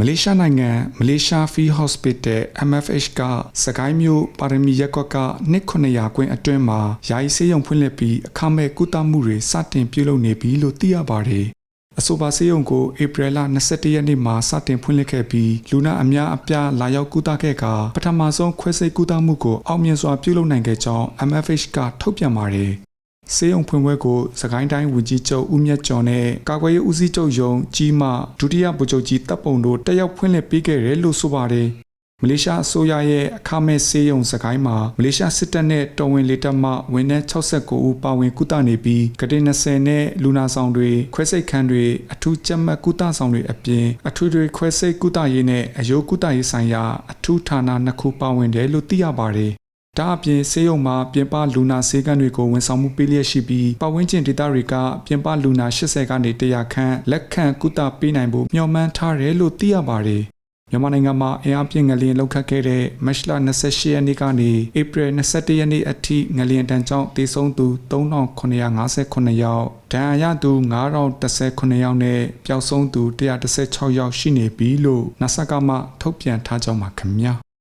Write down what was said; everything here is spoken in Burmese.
မလေးရှားနိုင်ငံမလေးရှားဖီဟော့စပစ်တယ် MFH ကစကိုင်းမြို့ပါရမီရက်ကွက်ကနှစ်900ကွင်းအတွင်းမှာယာယီဆေးရုံဖွင့်လှစ်ပြီးအခမဲ့ကုသမှုတွေစတင်ပြုလုပ်နေပြီလို့သိရပါတယ်။အဆိုပါဆေးရုံကိုဧပြီလ22ရက်နေ့မှာစတင်ဖွင့်လှစ်ခဲ့ပြီးလူနာအများအပြားလာရောက်ကုသခဲ့ကပထမဆုံးခွဲစိတ်ကုသမှုကိုအောင်မြင်စွာပြုလုပ်နိုင်ခဲ့ကြောင်း MFH ကထုတ်ပြန်ပါတယ်။ စေယုံဖွင့်ပွဲကိုစကိုင်းတိုင်းဝန်ကြီးချုပ်ဦးမြတ်ကျော်နဲ့ကာကွယ်ရေးဦးစီးချုပ်ယုံကြီးမဒုတိယဗိုလ်ချုပ်ကြီးတပ်ပုံတို့တက်ရောက်ဖွင့်လှစ်ပေးခဲ့တယ်လို့ဆိုပါတယ်။မလေးရှားအစိုးရရဲ့အခမဲ့စေယုံစကိုင်းမှာမလေးရှားစစ်တပ်နဲ့တော်ဝင်လေတပ်မှဝန်ထမ်း69ဦးပါဝင်ကုသနေပြီးကတိ20နဲ့လူနာဆောင်တွေခွဲစိတ်ခန်းတွေအထူးကြက်မှတ်ကုသဆောင်တွေအပြင်အထူးတွေခွဲစိတ်ကုသရေးနဲ့အယိုးကုသရေးဆိုင်ရာအထူးဌာနနှစ်ခုပါဝင်တယ်လို့သိရပါတယ်။ ဒါအပြင်ဆေးရုံမှာပြင်ပလူနာဆေးကန်းတွေကိုဝန်ဆောင်မှုပေးလျက်ရှိပြီးပတ်ဝန်းကျင်ဒေသတွေကပြင်ပလူနာ80ကနေ100ခန့်လက်ခံကုသပေးနိုင်ဖို့မျှော်မှန်းထားတယ်လို့သိရပါတယ်။မြန်မာနိုင်ငံမှာအင်အားပြင်းငလျင်လောက်ခတ်ခဲ့တဲ့မတ်လ28ရက်နေ့ကနေဧပြီ21ရက်နေ့အထိငလျင်တန်းကြောင့်တေဆုံးသူ3958ယောက်ဒဏ်ရာရသူ9019ယောက်နဲ့ပျောက်ဆုံးသူ116ယောက်ရှိနေပြီလို့ NASA ကမှထုတ်ပြန်ထားကြောင်းပါခင်ဗျာ။